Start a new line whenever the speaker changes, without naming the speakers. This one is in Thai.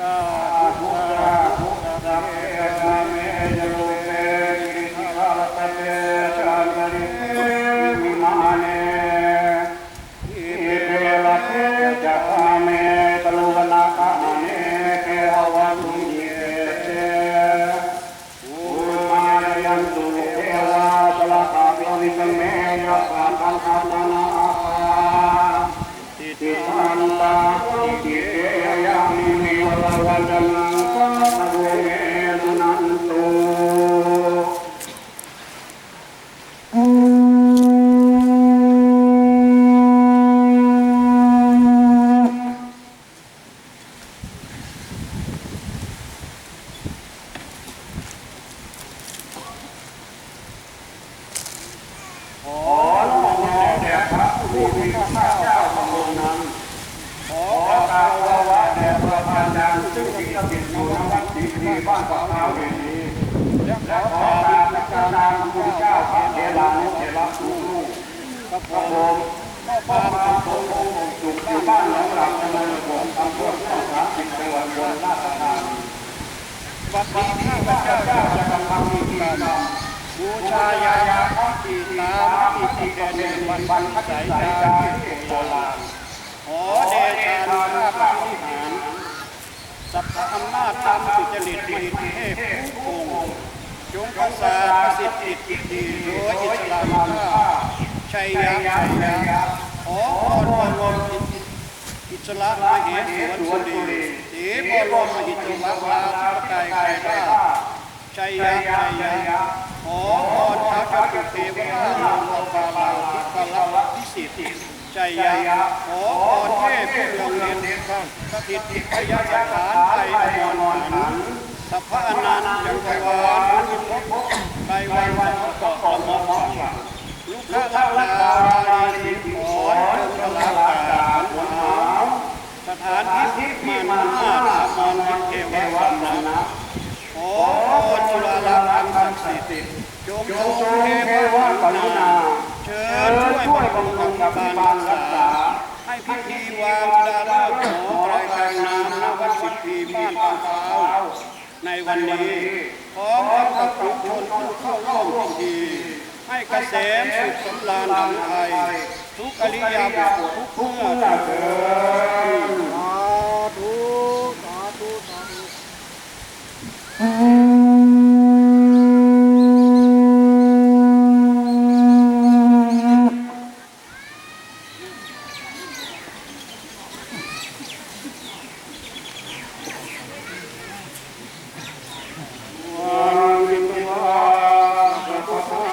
Oh. ขอน้อมน้อมแด่พระผู้มีพระภาคเจ้าพระองค์นั
้น
ขอกราบวาวาแด่พระพันดังซึ่งสิงสถิตอยู่ณวัดศรีดีบ้านปากน้ำเวน
ี้
และขอกราบนักการามคุณเจ้าพระเถรานุเถระทุกร
ูป
พระองค์พระมาสมองค์จุกอยู่บ้านหลังหลังในเมืองหลวงตำกเจ้าสามสิบเจังวันอุบลราชธานวันนี้ข้าพเจ้าจะกำลังมีกิจกร
ร
บูชายายาข้าปีตามปีติแดนเดนวันวันสายยาที่โบราณขอเดชานุภาพพระวิหารสัพพะอำนาจตามสุจริตมีเทพผู้คงจงประสาทประสิทธิกิจดีโดยอิสลามข้าชัยยะชัยย
ะ
ขอพรบรมอิสระมเหสวนสุรีสีบรมมหิตวลาธิปไตยไกรร
าช
ชัยยะชัยย
ะ
ขอพรท้าจ้าปุเทวราชโลกาลาทิพละพิสิทธ
ิ์
ชัยย
ะขอพรเทพผู้เรืองเรีย
นสถิตพยาสถานไทยอมรหันสัพพะอนันต์จักรวาลบุญ
พบ
ไตรวันสัพพะเกาะละมะลูกค้าลาลาลีสิขอจงพลากาหนาสถานที่มันมาสามอนเทววัฒ
นะ
ขอ ลักษณ์ศักดิ์สิทธิ์จงทรงเทวะกรุณา เชิญช่วยบำรุงกับบานรักษา ให้พิธีวางจุฬาฤกของไตรกลางน้ำณวัดสิบปีบ้านป่างขา
ว
ในวันนี้พร้อมกับทุกชนผู้เข้าร่วมพิธี ให้เกษมสุขสำราญดังไทย ทุกอริยบททุกเมื่อเถิด